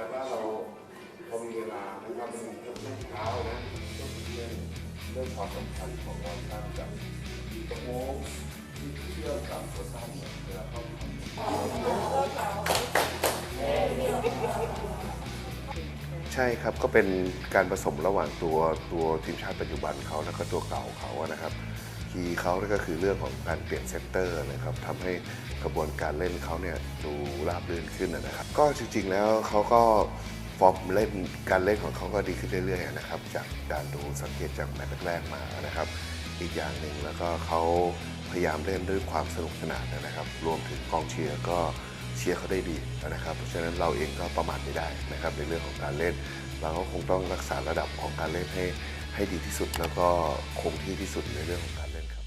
ก็แบบว่าเราพอมีเวลานะครับมันมีเรื่องเรื่องเท้านะเรื่องเรื่องเรื่องความสำคัญของเราครับกับกระโปงที่เชื่อมกับตัวสั้นเนี่ยเวลาเข้าใช่ครับก็เป็นการผสมระหว่างตัวตัวทีมชาติปัจจุบันเขาแล้วก็ตัวเก่าเขานะครับ คีย์เขาก็คือเรื่องของการเปลี่ยนเซตเตอร์นะครับทำให้กระบวนการเล่นเขาเนี่ยดูราบรื่นขึ้นนะครับ ก็จริงๆแล้วเขาก็ฟอร์มเล่นการเล่นของเขาก็ดีขึ้นเรื่อยๆนะครับ จากการดูสังเกตจากแมตช์แรกๆมานะครับ อีกอย่างหนึ่งแล้วก็เขาพยายามเล่นด้วยความสนุกสนานนะครับ รวมถึงกองเชียร์ก็เชียร์เขาได้ดีนะครับ เพราะฉะนั้นเราเองก็ประมาทไม่ได้นะครับในเรื่องของการเล่น เราก็คงต้องรักษาระดับของการเล่นให้ ให้ดีที่สุดแล้วก็คงที่ที่สุดในเรื่องของการเล่นครับ